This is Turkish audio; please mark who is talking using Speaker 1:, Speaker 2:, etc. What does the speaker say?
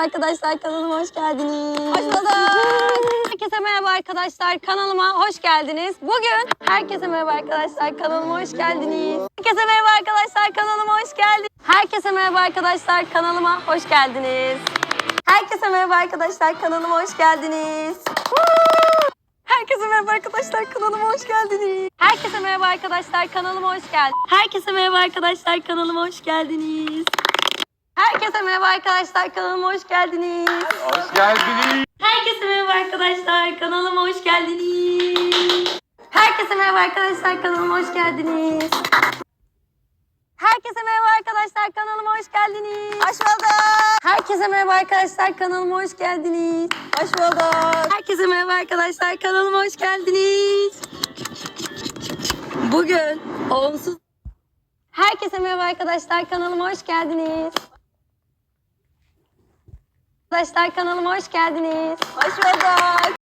Speaker 1: Arkadaşlar kanalıma hoş geldiniz.
Speaker 2: Hoş bulduk.
Speaker 1: Herkese merhaba arkadaşlar kanalıma hoş geldiniz. Bugün herkese merhaba arkadaşlar kanalıma hoş geldiniz. Herkese merhaba arkadaşlar kanalıma hoş geldiniz. Herkese merhaba arkadaşlar kanalıma hoş geldiniz. Herkese merhaba arkadaşlar kanalıma hoş geldiniz. Herkese merhaba arkadaşlar kanalıma hoş geldiniz. Herkese merhaba arkadaşlar kanalıma hoş geldiniz. Herkese merhaba arkadaşlar kanalıma hoş geldiniz. Herkese merhaba arkadaşlar kanalıma hoş geldiniz.
Speaker 3: Hoş geldiniz.
Speaker 1: Herkese merhaba arkadaşlar kanalıma hoş geldiniz. Herkese merhaba arkadaşlar kanalıma hoş geldiniz. Herkese merhaba arkadaşlar kanalıma hoş geldiniz.
Speaker 2: Hoş bulduk.
Speaker 1: Herkese merhaba arkadaşlar kanalıma hoş geldiniz.
Speaker 2: Hoş bulduk.
Speaker 1: Herkese merhaba arkadaşlar kanalıma hoş geldiniz. Bugün onsuz Herkese merhaba arkadaşlar kanalıma hoş geldiniz. Arkadaşlar kanalıma hoş geldiniz.
Speaker 2: Hoş bulduk.